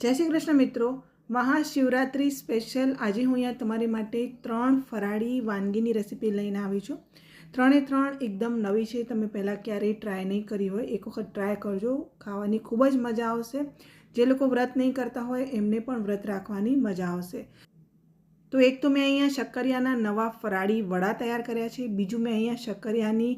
જય શ્રી કૃષ્ણ મિત્રો. મહાશિવરાત્રિ સ્પેશિયલ આજે હું અહીંયા તમારી માટે ત્રણ ફરાળી વાનગીની રેસીપી લઈને આવી છું. ત્રણે ત્રણ એકદમ નવી છે. તમે પહેલાં ક્યારેય ટ્રાય નહીં કરી હોય. એક વખત ટ્રાય કરજો. ખાવાની ખૂબ જ મજા આવશે. જે લોકો વ્રત નહીં કરતા હોય, એમને પણ વ્રત રાખવાની મજા આવશે. તો એક તો મેં અહીંયા શક્કરિયાના નવા ફરાળી વડા તૈયાર કર્યા છે. બીજું મેં અહીંયા શક્કરિયાની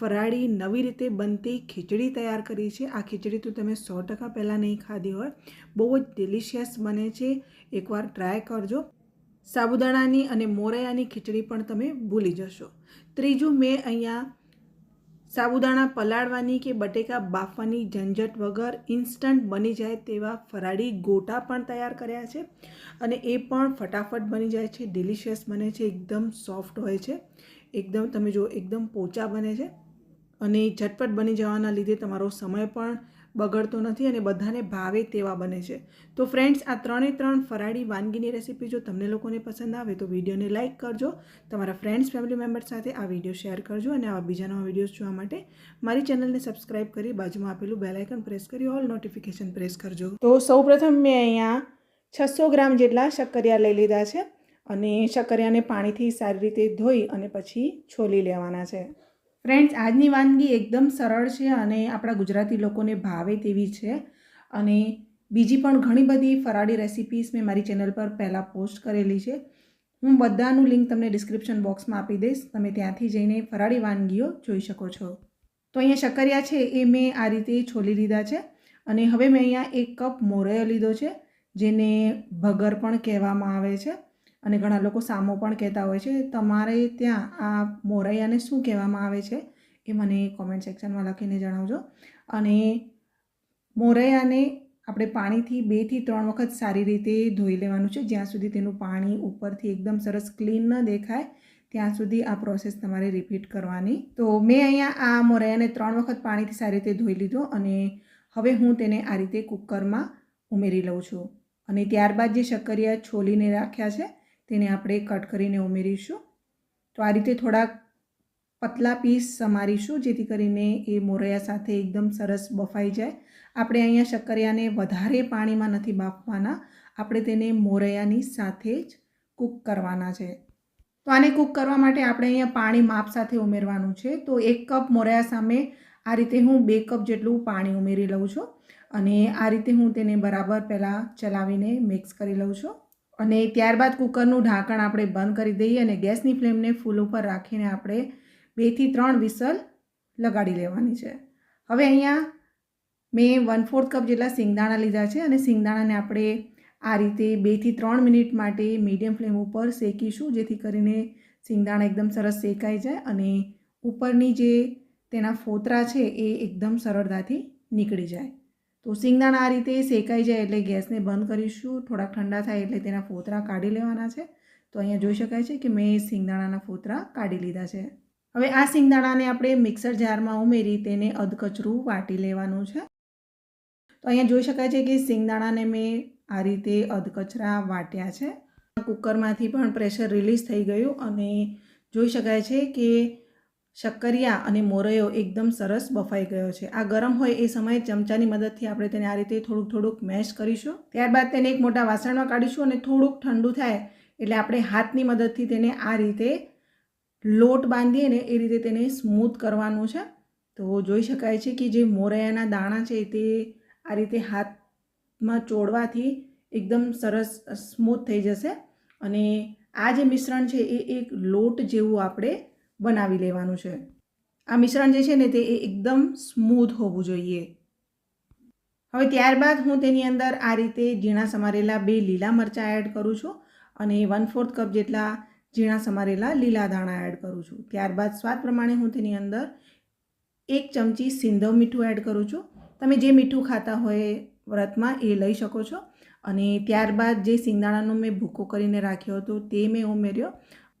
ફરાળી નવી રીતે બનતી ખીચડી તૈયાર કરી છે. આ ખીચડી તો તમે સો ટકા પહેલાં નહીં ખાધી હોય. બહુ જ ડિલિશિયસ બને છે. એકવાર ટ્રાય કરજો. સાબુદાણાની અને મોરૈયાની ખીચડી પણ તમે ભૂલી જશો. ત્રીજું, મેં અહીંયા સાબુદાણા પલાળવાની કે બટેકા બાફવાની ઝંઝટ વગર ઇન્સ્ટન્ટ બની જાય તેવા ફરાળી ગોટા પણ તૈયાર કર્યા છે અને એ પણ ફટાફટ બની જાય છે. ડિલિશિયસ બને છે. એકદમ સોફ્ટ હોય છે. એકદમ તમે જો એકદમ પોચા બને છે. અને ઝટપટ બની જવાના લીધે તમારો સમય પણ બગડતો નથી અને બધાને ભાવે તેવા બને છે. તો ફ્રેન્ડ્સ આ ત્રણે ત્રણ ફરાળી વાનગીની રેસીપી જો તમને લોકોને પસંદ આવે તો વિડીયોને લાઇક કરજો, તમારા ફ્રેન્ડ્સ ફેમિલી મેમ્બર સાથે આ વીડિયો શેર કરજો અને આવા બીજા નવા વિડીયોઝ જોવા માટે મારી ચેનલને સબસ્ક્રાઇબ કરી બાજુમાં આપેલું બેલાઇકન પ્રેસ કરી ઓલ નોટિફિકેશન પ્રેસ કરજો. તો સૌપ્રથમ મેં અહીંયા છસો ગ્રામ જેટલા શક્કરિયા લઈ લીધા છે અને શક્કરિયાને પાણીથી સારી રીતે ધોઈ અને પછી છોલી લેવાના છે. ફ્રેન્ડ્સ આજની વાનગી એકદમ સરળ છે અને આપણા ગુજરાતી લોકોને ભાવે તેવી છે. અને બીજી પણ ઘણી બધી ફરાળી રેસિપીસ મેં મારી ચેનલ પર પહેલાં પોસ્ટ કરેલી છે. હું બધાનું લિંક તમને ડિસ્ક્રિપ્શન બોક્સમાં આપી દઈશ. તમે ત્યાંથી જઈને ફરાળી વાનગીઓ જોઈ શકો છો. તો અહીંયા શક્કરિયા છે એ મેં આ રીતે છોલી લીધા છે. અને હવે મેં અહીંયા એક કપ મોરૈયો લીધો છે, જેને ભગર પણ કહેવામાં આવે છે. અને ઘણા લોકો સામો પણ કહેતા હોય છે. તમારે ત્યાં આ મોરૈયાને શું કહેવામાં આવે છે એ મને કોમેન્ટ સેક્શનમાં લખીને જણાવજો. અને મોરૈયાને આપણે પાણીથી બેથી ત્રણ વખત સારી રીતે ધોઈ લેવાનું છે. જ્યાં સુધી તેનું પાણી ઉપરથી એકદમ સરસ ક્લીન ન દેખાય, ત્યાં સુધી આ પ્રોસેસ તમારે રિપીટ કરવાની. તો મેં અહીંયા આ મોરૈયાને ત્રણ વખત પાણીથી સારી રીતે ધોઈ લીધો અને હવે હું તેને આ રીતે કુકરમાં ઉમેરી લઉં છું. અને ત્યારબાદ જે શક્કરિયા છોલીને રાખ્યા છે તેને આપણે કટ કરીને ઉમેરીશું. તો આ રીતે થોડાક પતલા પીસ સમારીશું, જેથી કરીને એ મોરૈયા સાથે એકદમ સરસ બફાઈ જાય. આપણે અહીંયા શક્કરિયાને વધારે પાણીમાં નથી બાફવાના. આપણે તેને મોરૈયાની સાથે જ કૂક કરવાના છે. તો આને કૂક કરવા માટે આપણે અહીંયા પાણી માપ સાથે ઉમેરવાનું છે. તો એક કપ મોરૈયા સામે આ રીતે હું બે કપ જેટલું પાણી ઉમેરી લઉં છું. અને આ રીતે હું તેને બરાબર પહેલાં ચલાવીને મિક્સ કરી લઉં છું. અને ત્યારબાદ કુકરનું ઢાંકણ આપણે બંધ કરી દઈએ અને ગેસની ફ્લેમને ફૂલ ઉપર રાખીને આપણે બેથી ત્રણ વિસલ લગાડી લેવાની છે. હવે અહીંયા મેં વન ફોર્થ કપ જેટલા સિંગદાણા લીધા છે અને સિંગદાણાને આપણે આ રીતે બેથી ત્રણ મિનિટ માટે મીડિયમ ફ્લેમ ઉપર શેકીશું, જેથી કરીને સિંગદાણા એકદમ સરસ શેકાઈ જાય અને ઉપરની જે તેના ફોતરા છે એ એકદમ સરળતાથી નીકળી જાય. તો સિંગદાણા આ રીતે શેકાઈ જાય એટલે ગેસને બંધ કરીશું. થોડાક ઠંડા થાય એટલે તેના ફોતરા કાઢી લેવાના છે. તો અહીંયા જોઈ શકાય છે કે મેં સિંગદાણાના ફોતરા કાઢી લીધા છે. હવે આ સિંગદાણાને આપણે મિક્સર જારમાં ઉમેરી તેને અધકચરું વાટી લેવાનું છે. તો અહીંયા જોઈ શકાય છે કે સિંગદાણાને મેં આ રીતે અધકચરા વાટ્યા છે. કુકરમાંથી પણ પ્રેશર રિલીઝ થઈ ગયું અને જોઈ શકાય છે કે શક્કરિયા અને મોરૈયો એકદમ સરસ બફાઈ ગયો છે. આ ગરમ હોય એ સમયે ચમચાની મદદથી આપણે તેને આ રીતે થોડુંક થોડુંક મેશ કરીશું. ત્યારબાદ તેને એક મોટા વાસણમાં કાઢીશું અને થોડુંક ઠંડુ થાય એટલે આપણે હાથની મદદથી તેને આ રીતે લોટ બાંધીએ ને એ રીતે તેને સ્મૂથ કરવાનું છે. તો જોઈ શકાય છે કે જે મોરૈયાના દાણા છે તે આ રીતે હાથમાં ચોળવાથી એકદમ સરસ સ્મૂથ થઈ જશે. અને આ જે મિશ્રણ છે એ એક લોટ જેવું આપણે બનાવી લેવાનું છે. આ મિશ્રણ જે છે ને તે એકદમ સ્મૂથ હોવું જોઈએ. હવે ત્યારબાદ હું તેની અંદર આ રીતે ઝીણા સમારેલા બે લીલા મરચાં એડ કરું છું અને વન ફોર્થ કપ જેટલા ઝીણા સમારેલા લીલા દાણા એડ કરું છું. ત્યારબાદ સ્વાદ પ્રમાણે હું તેની અંદર એક ચમચી સિંધવ મીઠું એડ કરું છું. તમે જે મીઠું ખાતા હોય વ્રતમાં એ લઈ શકો છો. અને ત્યારબાદ જે સિંગદાણાનો મેં ભૂકો કરીને રાખ્યો હતો તે મેં ઉમેર્યો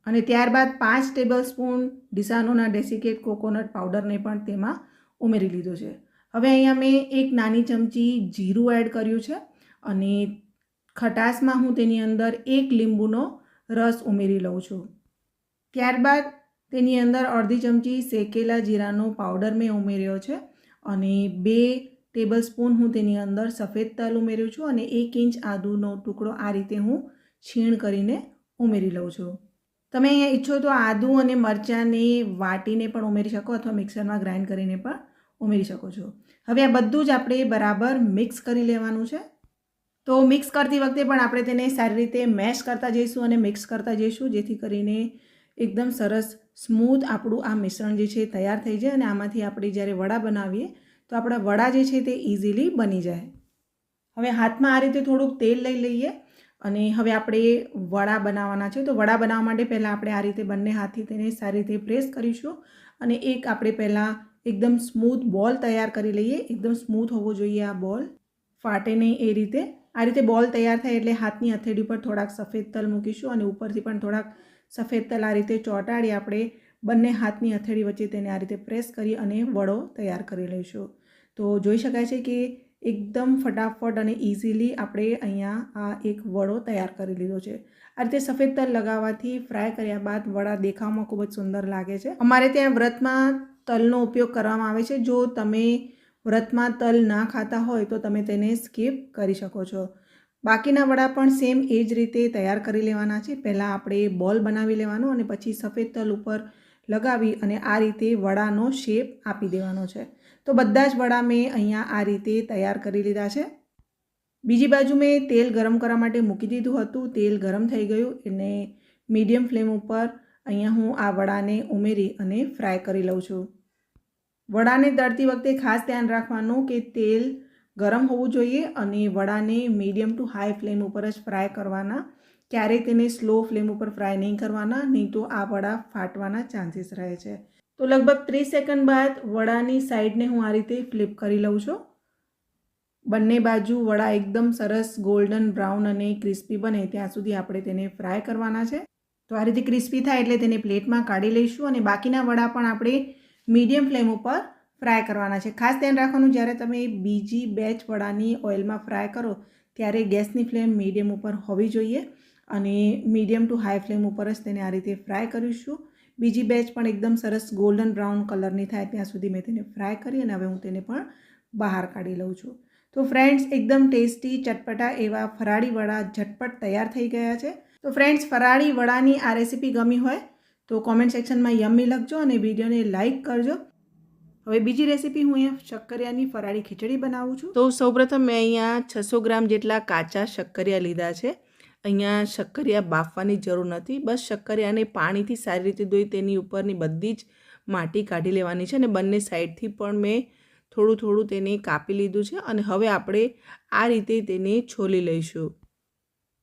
અને ત્યારબાદ પાંચ ટેબલ સ્પૂન ડિસાનોના ડેસિકેટ કોકોનટ પાવડરને પણ તેમાં ઉમેરી લીધો છે. હવે અહીંયા મેં એક નાની ચમચી જીરું એડ કર્યું છે અને ખટાશમાં હું તેની અંદર એક લીંબુનો રસ ઉમેરી લઉં છું. ત્યારબાદ તેની અંદર અડધી ચમચી શેકેલા જીરાનો પાવડર મેં ઉમેર્યો છે અને બે ટેબલ સ્પૂન હું તેની અંદર સફેદ તલ ઉમેર્યું છું અને એક ઇંચ આદુનો ટુકડો આ રીતે હું છીણ કરીને ઉમેરી લઉં છું. તમે અહીંયા ઈચ્છો તો આદું અને મરચાંને વાટીને પણ ઉમેરી શકો અથવા મિક્સરમાં ગ્રાઇન્ડ કરીને પણ ઉમેરી શકો છો. હવે આ બધું જ આપણે બરાબર મિક્સ કરી લેવાનું છે. તો મિક્સ કરતી વખતે પણ આપણે તેને સારી રીતે મેશ કરતા જઈશું અને મિક્સ કરતા જઈશું, જેથી કરીને એકદમ સરસ સ્મૂથ આપણું આ મિશ્રણ જે છે તૈયાર થઈ જાય અને આમાંથી આપણે જ્યારે વડા બનાવીએ, તો આપણા વડા જે છે તે ઇઝીલી બની જાય. હવે હાથમાં આ રીતે થોડુંક તેલ લઈ લઈએ. અને હવે આપણે વડા બનાવવાના છે. તો વડા બનાવવા માટે પહેલાં આપણે આ રીતે બંને હાથથી તેને સારી રીતે પ્રેસ કરીશું અને એક આપણે પહેલાં એકદમ સ્મૂથ બોલ તૈયાર કરી લઈએ. એકદમ સ્મૂથ હોવો જોઈએ આ બોલ. ફાટે નહીં એ રીતે. આ રીતે બોલ તૈયાર થાય એટલે હાથની હથેળી પર થોડાક સફેદ તલ મૂકીશું અને ઉપરથી પણ થોડાક સફેદ તલ આ રીતે ચોંટાડી આપણે બંને હાથની હથેળી વચ્ચે તેને આ રીતે પ્રેસ કરી અને વડો તૈયાર કરી લઈશું. તો જોઈ શકાય છે કે એકદમ ફટાફટ અને ઇઝીલી આપણે અહીંયા આ એક વડો તૈયાર કરી લીધો છે. આ રીતે સફેદ તલ લગાવવાથી ફ્રાય કર્યા બાદ વડા દેખાવમાં ખૂબ જ સુંદર લાગે છે. અમારે ત્યાં વ્રતમાં તલનો ઉપયોગ કરવામાં આવે છે. જો તમે વ્રતમાં તલ ના ખાતા હોય તો તમે તેને સ્કીપ કરી શકો છો. બાકીના વડા પણ સેમ એ જ રીતે તૈયાર કરી લેવાના છે. પહેલાં આપણે બોલ બનાવી લેવાનો અને પછી સફેદ તલ ઉપર લગાવી અને આ રીતે વડાનો શેપ આપી દેવાનો છે. તો બધા જ વડા મેં અહીંયા આ રીતે તૈયાર કરી લીધા છે. બીજી બાજુ મેં તેલ ગરમ કરવા માટે મૂકી દીધું હતું. તેલ ગરમ થઈ ગયું. અને મીડિયમ ફ્લેમ ઉપર અહીંયા હું આ વડાને ઉમેરી અને ફ્રાય કરી લઉં છું. વડાને તળતી વખતે ખાસ ધ્યાન રાખવાનું કે તેલ ગરમ હોવું જોઈએ અને વડાને મીડિયમ ટુ હાઈ ફ્લેમ ઉપર જ ફ્રાય કરવાના. ક્યારેય તેને સ્લો ફ્લેમ ઉપર ફ્રાય નહીં કરવાના, નહીં તો આ વડા ફાટવાના ચાન્સીસ રહે છે. તો લગભગ ત્રીસ સેકન્ડ બાદ વડાની સાઈડને હું આ રીતે ફ્લિપ કરી લઉં છું. બંને બાજુ વડા એકદમ સરસ ગોલ્ડન બ્રાઉન અને ક્રિસ્પી બને ત્યાં સુધી આપણે તેને ફ્રાય કરવાના છે. તો આ રીતે ક્રિસ્પી થાય એટલે તેને પ્લેટમાં કાઢી લઈશું અને બાકીના વડા પણ આપણે મીડિયમ ફ્લેમ ઉપર ફ્રાય કરવાના છે. ખાસ ધ્યાન રાખવાનું, જ્યારે તમે બીજી બેચ વડાની ઓઇલમાં ફ્રાય કરો, ત્યારે ગેસની ફ્લેમ મીડિયમ ઉપર હોવી જોઈએ અને મીડિયમ ટુ હાઈ ફ્લેમ ઉપર જ તેને આ રીતે ફ્રાય કરીશું. બીજી બેચ પણ એકદમ સરસ ગોલ્ડન બ્રાઉન કલરની થાય ત્યાં સુધી મેં તેને ફ્રાય કરી અને હવે હું તેને પણ બહાર કાઢી લઉં છું. તો ફ્રેન્ડ્સ એકદમ ટેસ્ટી ચટપટા એવા ફરાળી વડા ઝટપટ તૈયાર થઈ ગયા છે. તો ફ્રેન્ડ્સ ફરાળી વડાની આ રેસીપી ગમી હોય તો કોમેન્ટ સેક્શનમાં યમ્મી લખજો અને વિડીયોને લાઇક કરજો. હવે બીજી રેસીપી હું અહીંયા શક્કરિયાની ફરાળી ખીચડી બનાવું છું. તો સૌપ્રથમ મેં અહીંયા છસો ગ્રામ જેટલા કાચા શક્કરિયા લીધા છે. અહીંયા શક્કરિયા બાફવાની જરૂર નથી. બસ શક્કરિયાને પાણીથી સારી રીતે ધોઈ તેની ઉપરની બધી જ માટી કાઢી લેવાની છે અને બંને સાઈડથી પણ મેં થોડું થોડું તેને કાપી લીધું છે અને હવે આપણે આ રીતે તેને છોલી લઈશું.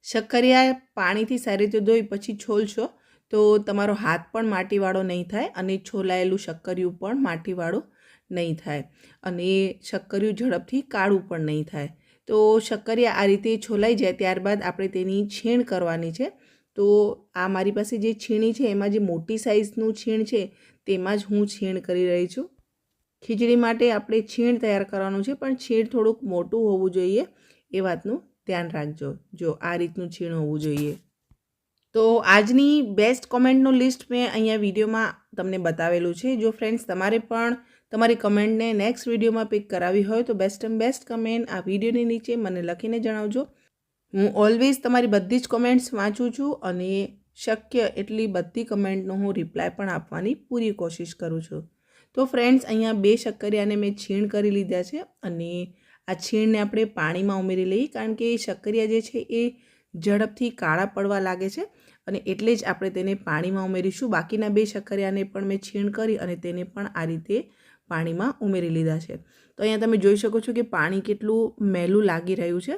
શક્કરિયા પાણીથી સારી રીતે ધોઈ પછી છોલશો તો તમારો હાથ પણ માટીવાળો નહીં થાય અને છોલાયેલું શક્કરિયું પણ માટીવાળું નહીં થાય અને શક્કરિયું ઝડપથી કાળું પણ નહીં થાય. તો શક્કરિયા આ રીતે છોલાઈ જાય ત્યારબાદ આપણે તેની છીણ કરવાની છે. તો આ મારી પાસે જે છીણી છે, એમાં જે મોટી સાઇઝનું છીણ છે, તેમાં જ હું છીણ કરી રહી છું. ખીચડી માટે આપણે છીણ તૈયાર કરવાનું છે, પણ છીણ થોડુંક મોટું હોવું જોઈએ, એ વાતનું ધ્યાન રાખજો, જો આ રીતનું છીણ હોવું જોઈએ. તો આજની બેસ્ટ કોમેન્ટનું લિસ્ટ મેં અહીંયા વિડીયોમાં તમને બતાવેલું છે. જો ફ્રેન્ડ્સ તમારે પણ તમારી કમેન્ટને નેક્સ્ટ વિડીયોમાં પિક કરાવી હોય તો બેસ્ટ એન્ડ બેસ્ટ કમેન્ટ આ વિડીયોની નીચે મને લખીને જણાવજો. હું ઓલવેઝ તમારી બધી જ કમેન્ટ્સ વાંચું છું અને શક્ય એટલી બધી કમેન્ટનો હું રિપ્લાય પણ આપવાની પૂરી કોશિશ કરું છું. તો ફ્રેન્ડ્સ અહીંયા બે શક્કરિયાને મેં છીણ કરી લીધા છે અને આ છીણને આપણે પાણીમાં ઉમેરી લઈએ કારણ કે એ શક્કરિયા જે છે એ ઝડપથી કાળા પડવા લાગે છે અને એટલે જ આપણે તેને પાણીમાં ઉમેરીશું. બાકીના બે શક્કરિયાને પણ મેં છીણ કરી અને તેને પણ આ રીતે પાણીમાં ઉમેરી લીધા છે. તો અહીંયા તમે જોઈ શકો છો કે પાણી કેટલું મેલું લાગી રહ્યું છે.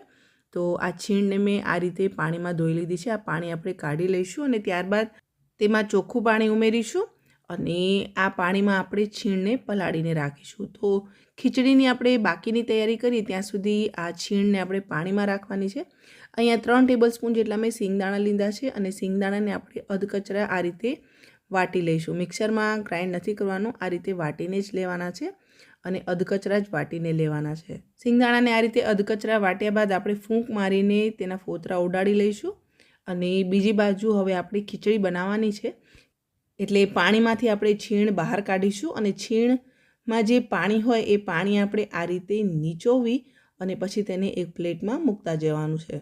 તો આ છીણને મેં આ રીતે પાણીમાં ધોઈ લીધી છે. આ પાણી આપણે કાઢી લઈશું અને ત્યારબાદ તેમાં ચોખ્ખું પાણી ઉમેરીશું અને આ પાણીમાં આપણે છીણને પલાળીને રાખીશું. તો ખીચડીની આપણે બાકીની તૈયારી કરીએ ત્યાં સુધી આ છીણને આપણે પાણીમાં રાખવાની છે. અહીંયા ત્રણ ટેબલ સ્પૂન જેટલા મેં સિંગદાણા લીધા છે અને સિંગદાણાને આપણે અધકચરા આ રીતે વાટી લઈશું. મિક્સરમાં ગ્રાઇન્ડ નથી કરવાનું. આ રીતે વાટીને જ લેવાના છે અને અધકચરા જ વાટીને લેવાના છે. સિંગદાણાને આ રીતે અધકચરા વાટ્યા બાદ આપણે ફૂંક મારીને તેના ફોતરા ઉડાડી લઈશું અને બીજી બાજુ હવે આપણી ખીચડી બનાવવાની છે. એટલે પાણીમાંથી આપણે છીણ બહાર કાઢીશું અને છીણમાં જે પાણી હોય એ પાણી આપણે આ રીતે નીચોવી અને પછી તેને એક પ્લેટમાં મૂકતા જવાનું છે.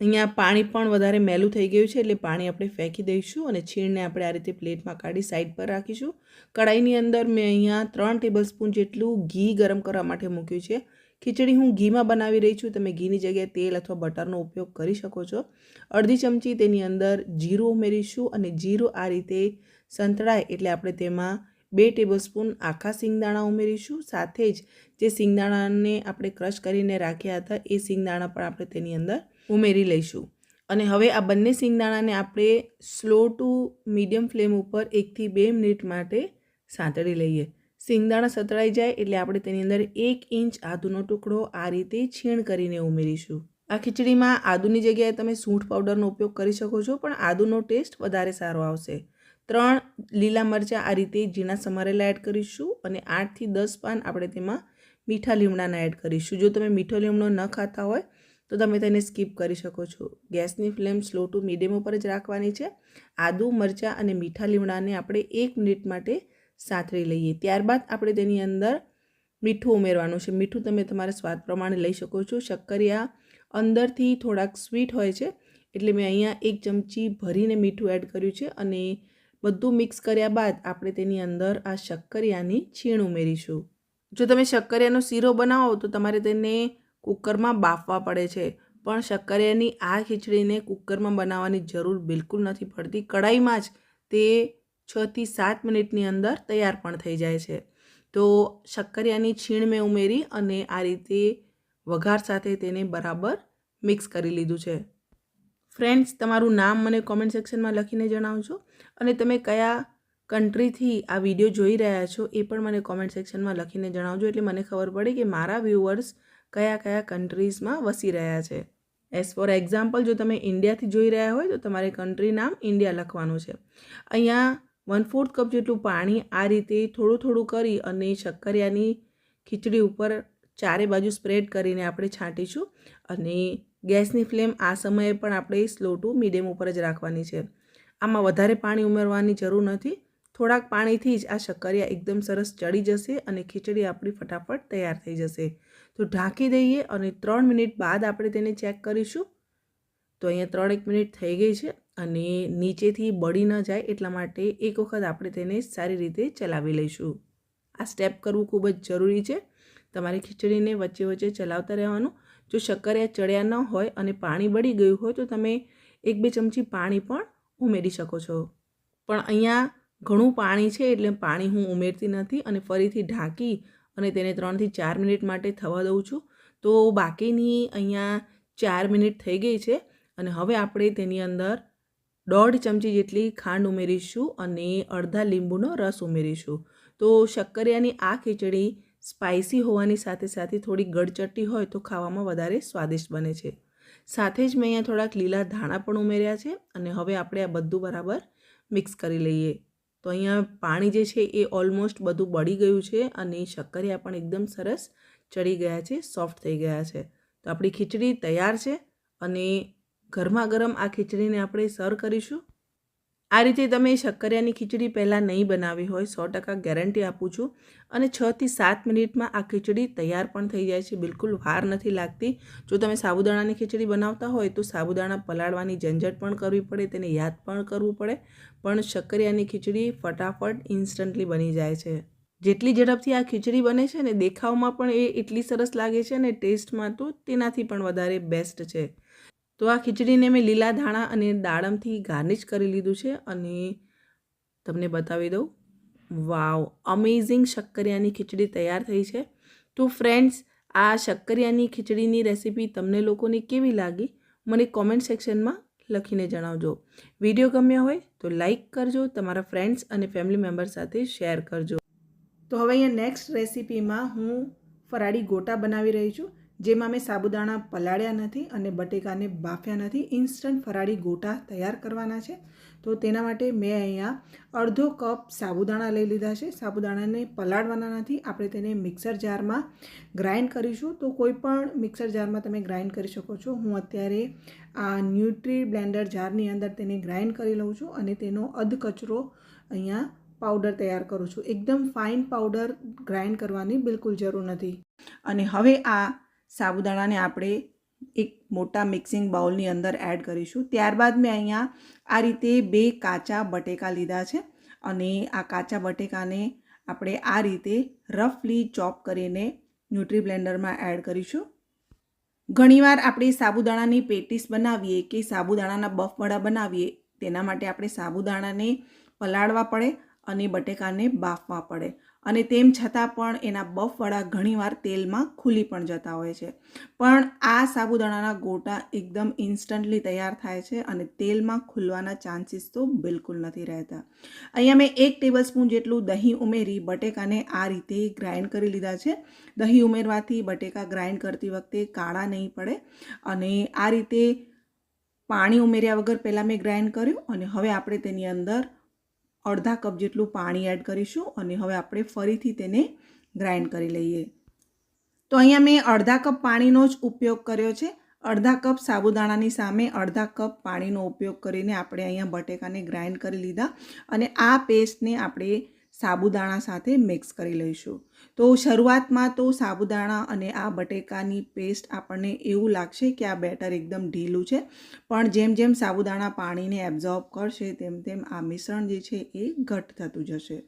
અહીંયા પાણી પણ વધારે મેલું થઈ ગયું છે એટલે પાણી આપણે ફેંકી દઈશું અને છીણને આપણે આ રીતે પ્લેટમાં કાઢી સાઈડ પર રાખીશું. કઢાઈની અંદર મેં અહીંયા ત્રણ ટેબલ સ્પૂન જેટલું ઘી ગરમ કરવા માટે મૂક્યું છે. ખીચડી હું ઘીમાં બનાવી રહી છું. તમે ઘીની જગ્યાએ તેલ અથવા બટરનો ઉપયોગ કરી શકો છો. અડધી ચમચી તેની અંદર જીરું ઉમેરીશું અને જીરું આ રીતે સંતળાય એટલે આપણે તેમાં બે ટેબલસ્પૂન આખા સિંગદાણા ઉમેરીશું. સાથે જ જે સિંગદાણાને આપણે ક્રશ કરીને રાખ્યા હતા, એ સિંગદાણા પણ આપણે તેની અંદર ઉમેરી લઈશું. અને હવે આ બંને સિંગદાણાને આપણે સ્લો ટુ મીડિયમ ફ્લેમ ઉપર એકથી બે મિનિટ માટે સાંતળી લઈએ. સિંગદાણા સતળાઈ જાય એટલે આપણે તેની અંદર એક ઇંચ આદુનો ટુકડો આ રીતે છીણ કરીને ઉમેરીશું. આ ખીચડીમાં આદુની જગ્યાએ તમે સૂંઠ પાવડરનો ઉપયોગ કરી શકો છો, પણ આદુનો ટેસ્ટ વધારે સારો આવશે. ત્રણ લીલા મરચાં આ રીતે ઝીણા સમારેલા એડ કરીશું અને આઠથી દસ પાન આપણે તેમાં મીઠા લીમડાના એડ કરીશું. જો તમે મીઠો લીમડો ન ખાતા હોય તો તમે તેને સ્કીપ કરી શકો છો. ગેસની ફ્લેમ સ્લો ટુ મીડિયમ ઉપર જ રાખવાની છે. આદુ, મરચાં અને મીઠા લીમડાને આપણે એક મિનિટ માટે સાંતળી લઈએ. ત્યારબાદ આપણે તેની અંદર મીઠું ઉમેરવાનું છે. મીઠું તમે તમારા સ્વાદ પ્રમાણે લઈ શકો છો. શક્કરિયા અંદરથી થોડાક સ્વીટ હોય છે. એટલે મેં અહીંયા એક ચમચી ભરીને મીઠું એડ કર્યું છે અને બધું મિક્સ કર્યા બાદ આપણે તેની અંદર આ શક્કરિયાની છીણ ઉમેરીશું. જો તમે શક્કરિયાનો શીરો બનાવો તો તમારે તેને કુકરમાં બાફવા પડે છે. પણ શક્કરિયાની આ ખીચડીને કુકરમાં બનાવવાની જરૂર બિલકુલ નથી પડતી. કઢાઈમાં જ તે છથી સાત મિનિટની અંદર તૈયાર પણ થઈ જાય છે. તો શક્કરિયાની છીણ મેં ઉમેરી અને આ રીતે વઘાર સાથે તેને બરાબર મિક્સ કરી લીધું છે. ફ્રેન્ડ્સ, તમારું નામ મને કોમેન્ટ સેક્શનમાં લખીને જણાવજો અને તમે કયા કન્ટ્રીથી આ વીડિયો જોઈ રહ્યા છો એ પણ મને કોમેન્ટ સેક્શનમાં લખીને જણાવજો. એટલે મને ખબર પડે કે મારા વ્યૂઅર્સ કયા કયા કન્ટ્રીઝમાં વસી રહ્યા છે. એઝ ફોર એક્ઝામ્પલ જો તમે ઇન્ડિયાથી જોઈ રહ્યા હોય, તો તમારે કન્ટ્રી નામ ઇન્ડિયા લખવાનું છે. અહીંયા વન ફોર્થ કપ જેટલું પાણી આ રીતે થોડું થોડું કરી અને શક્કરિયાની ખીચડી ઉપર ચારે બાજુ સ્પ્રેડ કરીને આપણે છાંટીશું અને ગેસની ફ્લેમ આ સમયે પણ આપણે સ્લો ટુ મીડિયમ ઉપર જ રાખવાની છે. આમાં વધારે પાણી ઉમેરવાની જરૂર નથી. થોડાક પાણીથી જ આ શક્કરિયા એકદમ સરસ ચડી જશે અને ખીચડી આપણી ફટાફટ તૈયાર થઈ જશે. તો ઢાંકી દઈએ અને ત્રણ મિનિટ બાદ આપણે તેને ચેક કરીશું. તો અહીંયા ત્રણ એક મિનિટ થઈ ગઈ છે અને નીચેથી બળી ન જાય એટલા માટે એક વખત આપણે તેને સારી રીતે ચલાવી લઈશું. આ સ્ટેપ કરવું ખૂબ જ જરૂરી છે. તમારી ખીચડીને વચ્ચે વચ્ચે ચલાવતા રહેવાનું. જો શક્કરિયા ચડ્યા ન હોય અને પાણી બળી ગયું હોય તો તમે એક બે ચમચી પાણી પણ ઉમેરી શકો છો. પણ અહીંયા ઘણું પાણી છે એટલે પાણી હું ઉમેરતી નથી અને ફરીથી ઢાંકી અને તેને ત્રણથી ચાર મિનિટ માટે થવા દઉં છું. તો બાકીની અહીંયા ચાર મિનિટ થઈ ગઈ છે અને હવે આપણે તેની અંદર દોઢ ચમચી જેટલી ખાંડ ઉમેરીશું અને અડધા લીંબુનો રસ ઉમેરીશું. તો શક્કરિયાની આ ખીચડી સ્પાઇસી હોવાની સાથે સાથે થોડી ગળચટ્ટી હોય તો ખાવામાં વધારે સ્વાદિષ્ટ બને છે. સાથે જ મેં અહીંયા થોડાક લીલા ધાણા પણ ઉમેર્યા છે અને હવે આપણે આ બધું બરાબર મિક્સ કરી લઈએ. તો અહીંયા પાણી જે છે એ ઓલમોસ્ટ બધું બળી ગયું છે અને શક્કરિયા પણ એકદમ સરસ ચડી ગયા છે સોફ્ટ થઈ ગયા છે. તો આપણી ખીચડી તૈયાર છે અને ગરમા ગરમ આ ખીચડીને આપણે સર્વ કરીશું. આ રીતે તમે શક્કરિયાની ખીચડી પહેલાં નહીં બનાવી હોય, સો ટકા ગેરંટી આપું છું. અને છથી સાત મિનિટમાં આ ખીચડી તૈયાર પણ થઈ જાય છે, બિલકુલ વાર નથી લાગતી. જો તમે સાબુદાણાની ખીચડી બનાવતા હોય તો સાબુદાણા પલાળવાની ઝંઝટ પણ કરવી પડે, તેને યાદ પણ કરવું પડે. પણ શક્કરિયાની ખીચડી ફટાફટ ઇન્સ્ટન્ટલી બની જાય છે. જેટલી ઝડપથી આ ખીચડી બને છે ને, દેખાવમાં પણ એ એટલી સરસ લાગે છે અને ટેસ્ટમાં તો તેનાથી પણ વધારે બેસ્ટ છે. તો આ ખીચડીને મેં લીલા ધાણા અને દાડમથી ગાર્નિશ કરી લીધું છે અને તમને બતાવી દઉં. વાવ અમેઝિંગ શક્કરિયાની ખીચડી તૈયાર થઈ છે. તો ફ્રેન્ડ્સ આ શક્કરિયાની ખીચડીની રેસીપી તમને લોકોને કેવી લાગી? મને કોમેન્ટ સેક્શનમાં લખીને જણાવજો. વીડિયો ગમ્યો હોય તો લાઈક કરજો, તમારા ફ્રેન્ડ્સ અને ફેમિલી મેમ્બર સાથે શેર કરજો. તો હવે અહીંયા નેક્સ્ટ રેસીપીમાં હું ફરાળી ગોટા બનાવી રહી છું. જેમાં મેં સાબુદાણા પલાળ્યા નથી અને બટેકાને બાફ્યા નથી. ઇન્સ્ટન્ટ ફરાળી ગોટા તૈયાર કરવાના છે. તો તેના માટે મેં અહીંયા અડધો કપ સાબુદાણા લઈ લીધા છે. સાબુદાણાને પલાળવાના નથી. આપણે તેને મિક્સર જારમાં ગ્રાઇન્ડ કરીશું. તો કોઈ પણ મિક્સર જારમાં તમે ગ્રાઇન્ડ કરી શકો છો. હું અત્યારે આ ન્યુટ્રી બ્લેન્ડર જારની અંદર તેને ગ્રાઇન્ડ કરી લઉં છું અને તેનો અધ કચરો અહીંયા પાવડર તૈયાર કરું છું. એકદમ ફાઇન પાવડર ગ્રાઇન્ડ કરવાની બિલકુલ જરૂર નથી. અને હવે આ સાબુદાણાને આપણે એક મોટા મિક્સિંગ બાઉલની અંદર એડ કરીશું. ત્યારબાદ મેં અહીંયા આ રીતે બે કાચા બટેકા લીધા છે અને આ કાચા બટેકાને આપણે આ રીતે રફલી ચોપ કરીને ન્યુટ્રી બ્લેન્ડરમાં એડ કરીશું. ઘણીવાર આપણે સાબુદાણાની પેટીસ બનાવીએ કે સાબુદાણાના બફવડા બનાવીએ, તેના માટે આપણે સાબુદાણાને પલાળવા પડે અને બટેકાને બાફવા પડે. અને તેમ છતાં પણ એના બફવાળા ઘણીવાર તેલમાં ખુલી પણ જતા હોય છે. પણ આ સાબુદાણાના ગોટા એકદમ ઇન્સ્ટન્ટલી તૈયાર થાય છે અને તેલમાં ખુલવાના ચાન્સીસ તો બિલકુલ નથી રહેતા. અહીંયા મેં એક ટેબલ સ્પૂન જેટલું દહીં ઉમેરી, બટેકાને આ રીતે ગ્રાઇન્ડ કરી લીધા છે. દહીં ઉમેરવાથી બટેકા ગ્રાઇન્ડ કરતી વખતે કાળા નહીં પડે અને આ રીતે પાણી ઉમેર્યા વગર પહેલાં મેં ગ્રાઇન્ડ કર્યું અને હવે આપણે તેની અંદર અડધા કપ જેટલું પાણી એડ કરીશું અને હવે આપણે ફરીથી તેને ગ્રાઇન્ડ કરી લઈએ. તો અહીંયા મેં અડધા કપ પાણીનો જ ઉપયોગ કર્યો છે. અડધા કપ સાબુદાણાની સામે અડધા કપ પાણીનો ઉપયોગ કરીને આપણે અહીંયા બટેકાને ગ્રાઇન્ડ કરી લીધા અને આ પેસ્ટને આપણે સાબુદાણા સાથે મિક્સ કરી લઈશું. તો શરૂઆતમાં તો સાબુદાણા અને આ બટેકાની પેસ્ટ આપણને એવું લાગશે કે આ બેટર એકદમ ઢીલું છે. પણ જેમ જેમ સાબુદાણા પાણીને એબ્ઝોર્બ કરશે, તેમ તેમ આ મિશ્રણ જે છે એ ઘટ થતું જશે.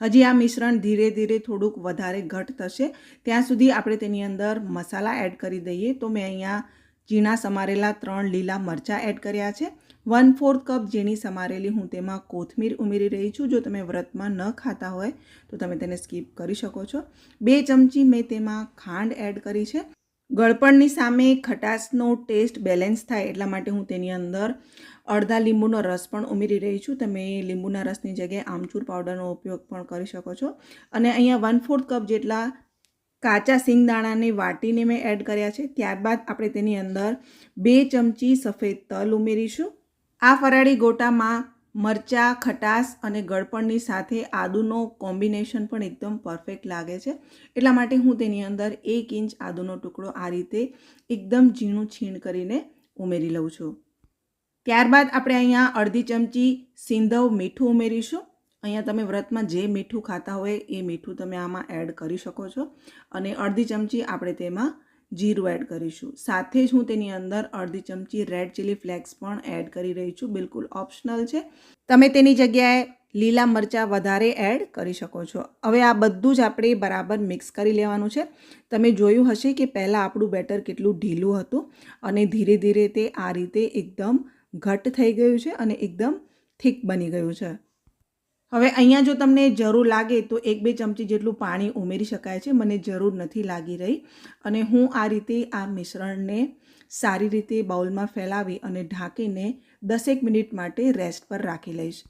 હજી આ મિશ્રણ ધીરે ધીરે થોડુંક વધારે ઘટ થશે. ત્યાં સુધી આપણે તેની અંદર મસાલા એડ કરી દઈએ. તો મેં અહીંયા ઝીણા સમારેલા ત્રણ લીલા મરચાં એડ કર્યા છે. વન ફોર્થ કપ ઝીણી સમારેલી હું તેમાં કોથમીર ઉમેરી રહી છું. જો તમે વ્રતમાં ન ખાતા હોય, તો તમે તેને સ્કીપ કરી શકો છો. બે ચમચી મેં તેમાં ખાંડ એડ કરી છે. ગળપણની સામે ખટાશનો ટેસ્ટ બેલેન્સ થાય એટલા માટે હું તેની અંદર અડધા લીંબુનો રસ પણ ઉમેરી રહી છું. તમે લીંબુના રસની જગ્યાએ આમચૂર પાવડરનો ઉપયોગ પણ કરી શકો છો. અને અહીંયા વન ફોર્થ કપ જેટલા કાચા સિંગદાણાને વાટીને મેં એડ કર્યા છે. ત્યારબાદ આપણે તેની અંદર બે ચમચી સફેદ તલ ઉમેરીશું. આ ફરાળી ગોટામાં મરચાં, ખટાશ અને ગળપણની સાથે આદુનો કોમ્બિનેશન પણ એકદમ પરફેક્ટ લાગે છે. એટલા માટે હું તેની અંદર એક ઇંચ આદુનો ટુકડો આ રીતે એકદમ ઝીણું છીણ કરીને ઉમેરી લઉં છું. ત્યારબાદ આપણે અહીંયા અડધી ચમચી સિંધવ મીઠું ઉમેરીશું. અહીંયા તમે વ્રતમાં જે મીઠું ખાતા હોય એ મીઠું તમે આમાં એડ કરી શકો છો. અને અડધી ચમચી આપણે તેમાં જીરું એડ કરીશું. સાથે જ હું તેની અંદર અડધી ચમચી રેડ ચીલી ફ્લેક્સ પણ એડ કરી રહી છું. બિલકુલ ઓપ્શનલ છે. તમે તેની જગ્યાએ લીલા મરચાં વધારે એડ કરી શકો છો. હવે આ બધું જ આપણે બરાબર મિક્સ કરી લેવાનું છે. તમે જોયું હશે કે પહેલાં આપણું બેટર કેટલું ઢીલું હતું અને ધીરે ધીરે તે આ રીતે એકદમ ઘટ થઈ ગયું છે અને એકદમ થીક બની ગયું છે. હવે અહીંયા જો તમને જરૂર લાગે તો એક બે ચમચી જેટલું પાણી ઉમેરી શકાય છે, મને જરૂર નથી લાગી રહી. અને હું આ રીતે આ મિશ્રણને સારી રીતે બાઉલમાં ફેલાવી અને ઢાંકીને દસેક મિનિટ માટે રેસ્ટ પર રાખી લઈશ.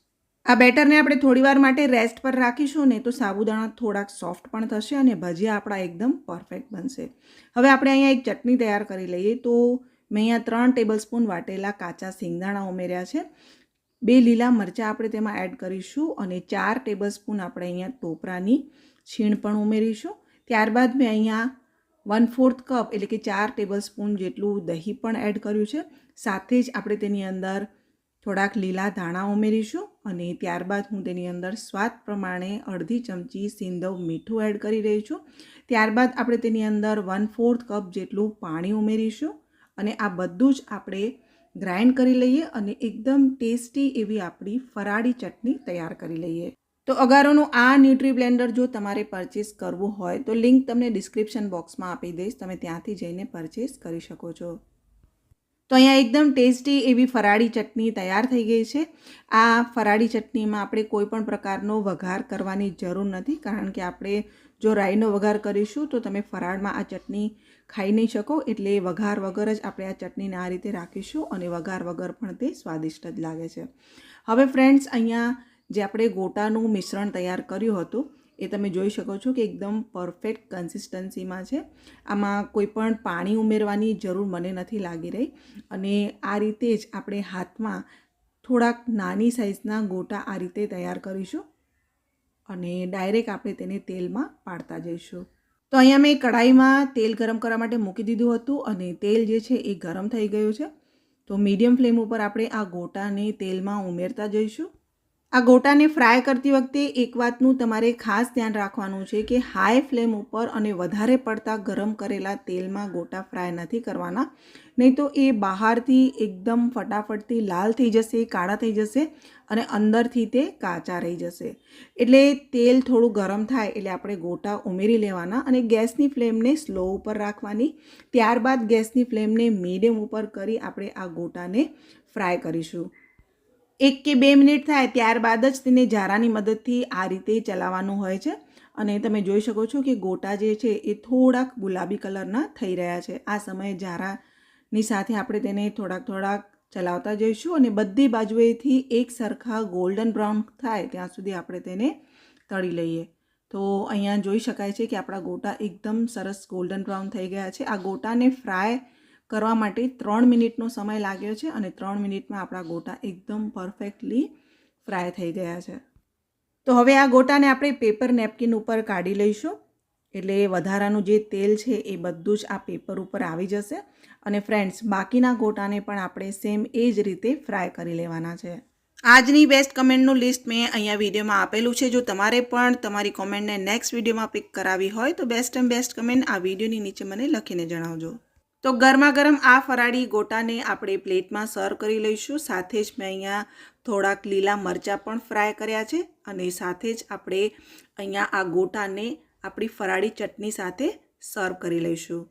આ બેટરને આપણે થોડીવાર માટે રેસ્ટ પર રાખીશું ને તો સાબુદાણા થોડાક સોફ્ટ પણ થશે અને ભજીયા આપણા એકદમ પરફેક્ટ બનશે. હવે આપણે અહીંયા એક ચટણી તૈયાર કરી લઈએ તો મેં અહીંયા ત્રણ ટેબલ સ્પૂન વાટેલા કાચા સિંગદાણા ઉમેર્યા છે. બે લીલા મરચાં આપણે તેમાં એડ કરીશું અને ચાર ટેબલ સ્પૂન આપણે અહીંયા ટોપરાની છીણ પણ ઉમેરીશું. ત્યારબાદ મેં અહીંયા વન ફોર્થ કપ એટલે કે ચાર ટેબલ સ્પૂન જેટલું દહીં પણ એડ કર્યું છે. સાથે જ આપણે તેની અંદર થોડાક લીલા ધાણા ઉમેરીશું અને ત્યારબાદ હું તેની અંદર સ્વાદ પ્રમાણે અડધી ચમચી સિંધવ મીઠું એડ કરી રહી છું. ત્યારબાદ આપણે તેની અંદર વન ફોર્થ કપ જેટલું પાણી ઉમેરીશું અને આ બધું જ આપણે ગ્રાઇન્ડ કરી લઈએ અને એકદમ ટેસ્ટી એવી આપણી ફરાળી ચટણી તૈયાર કરી લઈએ. તો અગારોનું આ ન્યુટ્રી બ્લેન્ડર જો તમારે પરચેસ કરવું હોય તો લિંક તમને ડિસ્ક્રિપ્શન બોક્સમાં આપી દઈશ. તમે ત્યાંથી જઈને પરચેસ કરી શકો છો. તો અહીંયા એકદમ ટેસ્ટી એવી ફરાળી ચટણી તૈયાર થઈ ગઈ છે. આ ફરાળી ચટણીમાં આપણે કોઈ પણ પ્રકારનો વઘાર કરવાની જરૂર નથી, કારણ કે આપણે જો રાઈનો વઘાર કરીશું તો તમે ફરાળમાં આ ચટણી ખાઈ નહીં શકો એટલે વઘાર વગર જ આપણે આ ચટણીને આ રીતે રાખીશું અને વઘાર વગર પણ તે સ્વાદિષ્ટ જ લાગે છે. હવે ફ્રેન્ડ્સ અહીંયા જે આપણે ગોટાનું મિશ્રણ તૈયાર કર્યું હતું, એ તમે જોઈ શકો છો કે એકદમ પરફેક્ટ કન્સિસ્ટન્સીમાં છે. આમાં કોઈ પણ પાણી ઉમેરવાની જરૂર મને નથી લાગી રહી અને આ રીતે જ આપણે હાથમાં થોડાક નાની સાઇઝના ગોટા આ રીતે તૈયાર કરીશું અને ડાયરેક્ટ આપણે તેને તેલમાં પાડતા જઈશું. તો અહીંયા મેં કઢાઈમાં તેલ ગરમ કરવા માટે મૂકી દીધું હતું અને તેલ જે છે એ ગરમ થઈ ગયું છે. તો મીડિયમ ફ્લેમ ઉપર આપણે આ ગોટાને તેલમાં ઉમેરતા જઈશું. આ ગોટાને ફ્રાય કરતી વખતે એક વાતનું તમારે ખાસ ધ્યાન રાખવાનું છે કે હાઈ ફ્લેમ ઉપર અને વધારે પડતા ગરમ કરેલા તેલમાં ગોટા ફ્રાય નથી કરવાના. નહીં તો એ બહારથી એકદમ ફટાફટથી લાલ થઈ જશે, કાળા થઈ જશે અને અંદરથી તે કાચા રહી જશે. એટલે તેલ થોડું ગરમ થાય એટલે આપણે ગોટા ઉમેરી લેવાના અને ગેસની ફ્લેમને સ્લો ઉપર રાખવાની. ત્યારબાદ ગેસની ફ્લેમને મીડિયમ ઉપર કરી આપણે આ ગોટાને ફ્રાય કરીશું. એક કે બે મિનિટ થાય ત્યારબાદ જ તેને ઝારાની મદદથી આ રીતે ચલાવવાનું હોય છે. અને તમે જોઈ શકો છો કે ગોટા જે છે એ થોડાક ગુલાબી કલરના થઈ રહ્યા છે. આ સમયે ઝારાની સાથે આપણે તેને થોડાક થોડાક ચલાવતા જઈશું અને બધી બાજુએથી એક સરખા ગોલ્ડન બ્રાઉન થાય ત્યાં સુધી આપણે તેને તળી લઈએ. તો અહીંયા જોઈ શકાય છે કે આપણા ગોટા એકદમ સરસ ગોલ્ડન બ્રાઉન થઈ ગયા છે. આ ગોટાને ફ્રાય કરવા માટે ત્રણ મિનિટનો સમય લાગ્યો છે અને ત્રણ મિનિટમાં આપણા ગોટા એકદમ પરફેક્ટલી ફ્રાય થઈ ગયા છે. તો હવે આ ગોટાને આપણે પેપર નેપકિન ઉપર કાઢી લઈશું. એટલે વધારાનું જે તેલ છે એ બધું જ આ પેપર ઉપર આવી જશે. અને ફ્રેન્ડ્સ, બાકીના ગોટાને પણ આપણે સેમ એ જ રીતે ફ્રાય કરી લેવાના છે. આજની બેસ્ટ કમેન્ટનું લિસ્ટ મેં અહીંયા વિડીયોમાં આપેલું છે. જો તમારે પણ તમારી કોમેન્ટને નેક્સ્ટ વિડીયોમાં પિક કરાવી હોય તો બેસ્ટ એન્ડ બેસ્ટ કમેન્ટ આ વિડીયોની નીચે મને લખીને જણાવજો. તો ગરમા ગરમ આ ફરાળી ગોટાને આપણે પ્લેટમાં સર્વ કરી લઈશું. સાથે જ મેં અહીંયા થોડાક લીલા મરચાં પણ ફ્રાય કર્યા છે અને સાથે જ આપણે અહીંયા આ ગોટાને આપણી ફરાળી ચટણી સાથે સર્વ કરી લઈશું.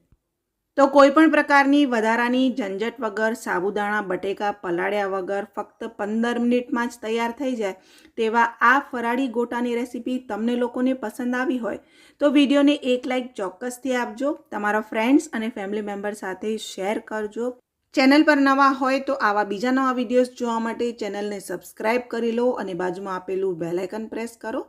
તો કોઈ પણ પ્રકારની વધારાની ઝંઝટ વગર, સાબુદાણા, બટેકા પલાળ્યા વગર ફક્ત પંદર મિનિટમાં જ તૈયાર થઈ જાય તેવા આ ફરાળી ગોટાની રેસીપી તમને લોકોને પસંદ આવી હોય તો વિડીયોને એક લાઇક ચોક્કસથી આપજો. તમારા ફ્રેન્ડ્સ અને ફેમિલી મેમ્બર સાથે શેર કરજો. ચેનલ પર નવા હોય તો આવા બીજા નવા વિડીયોઝ જોવા માટે ચેનલને સબસ્ક્રાઇબ કરી લો અને બાજુમાં આપેલું બેલાઇકન પ્રેસ કરો.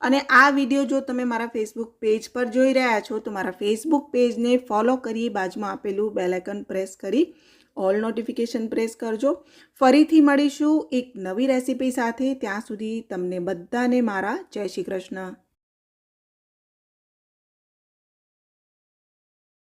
અને આ વીડિયો જો તમે મારા ફેસબુક પેજ પર જોઈ રહ્યા છો, તો મારા ફેસબુક પેજને ફોલો કરી બાજુમાં આપેલું બેલાઇકન પ્રેસ કરી ઓલ નોટિફિકેશન પ્રેસ કરજો. ફરીથી મળીશું એક નવી રેસીપી સાથે. ત્યાં સુધી તમને બધાને મારા જય શ્રી કૃષ્ણ.